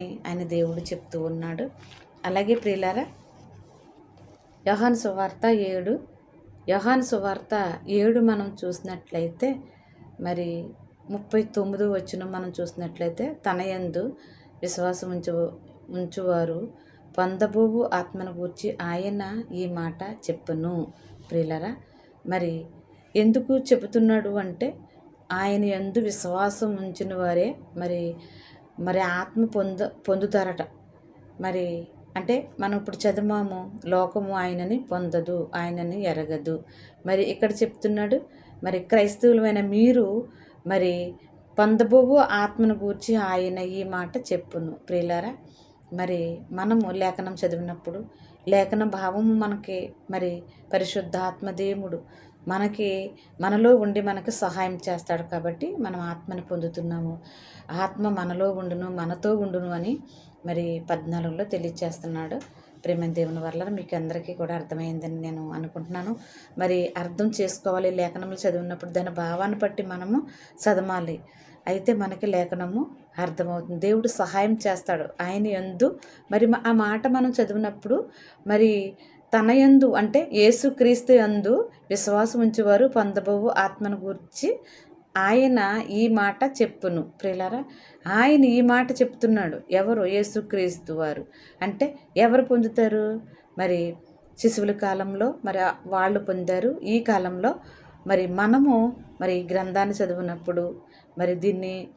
ఆయన దేవుడు చెప్తూ ఉన్నాడు. అలాగే ప్రియులారా యహాన్ సువార్త ఏడు. యహాన్ సువార్త ఏడు మనం చూసినట్లయితే మరి ముప్పై తొమ్మిది వచ్చిన మనం చూసినట్లయితే తన యందు విశ్వాసం ఉంచు ఉంచువారు. పొందబోవు ఆత్మను గూర్చి ఆయన ఈ మాట చెప్పును. ప్రియులరా మరి ఎందుకు చెబుతున్నాడు అంటే ఆయన యందు విశ్వాసం ఉంచిన వారే మరి మరి ఆత్మ పొంద పొందుతారట. మరి అంటే మనం ఇప్పుడు చదివాము లోకము ఆయనని పొందదు ఆయనని ఎరగదు. మరి ఇక్కడ చెప్తున్నాడు మరి క్రైస్తవులమైన మీరు మరి పొందబోవు ఆత్మను గూర్చి ఆయన ఈ మాట చెప్పును. ప్రియులారా మరి మనము లేఖనం చదివినప్పుడు లేఖన భావము మనకి మరి పరిశుద్ధాత్మ దేవుడు మనకి మనలో ఉండి మనకి సహాయం చేస్తాడు కాబట్టి మనం ఆత్మని పొందుతున్నాము. ఆత్మ మనలో ఉండును మనతో ఉండును అని మరి పద్నాలుగులో తెలియచేస్తున్నాడు ప్రేమ దేవుని వల్ల మీకు అందరికీ కూడా అర్థమైందని నేను అనుకుంటున్నాను. మరి అర్థం చేసుకోవాలి. లేఖనములు చదివినప్పుడు దాని భావాన్ని బట్టి మనము చదవాలి. అయితే మనకి లేఖనము అర్థమవుతుంది. దేవుడు సహాయం చేస్తాడు. ఆయన ఎందు మరి మ- ఆ మాట మనం చదివినప్పుడు మరి తన యందు అంటే యేసుక్రీస్తు యందు విశ్వాసం ఉంచేవారు పొందబోవు ఆత్మను గురించి ఆయన ఈ మాట చెప్పును. ప్రియులారా ఆయన ఈ మాట చెప్తున్నాడు. ఎవరు? యేసుక్రీస్తు వారు. అంటే ఎవరు పొందుతారు? మరి శిశువుల కాలంలో మరి వాళ్ళు పొందారు. ఈ కాలంలో మరి మనము మరి గ్రంథాన్ని చదివినప్పుడు మరి దీన్ని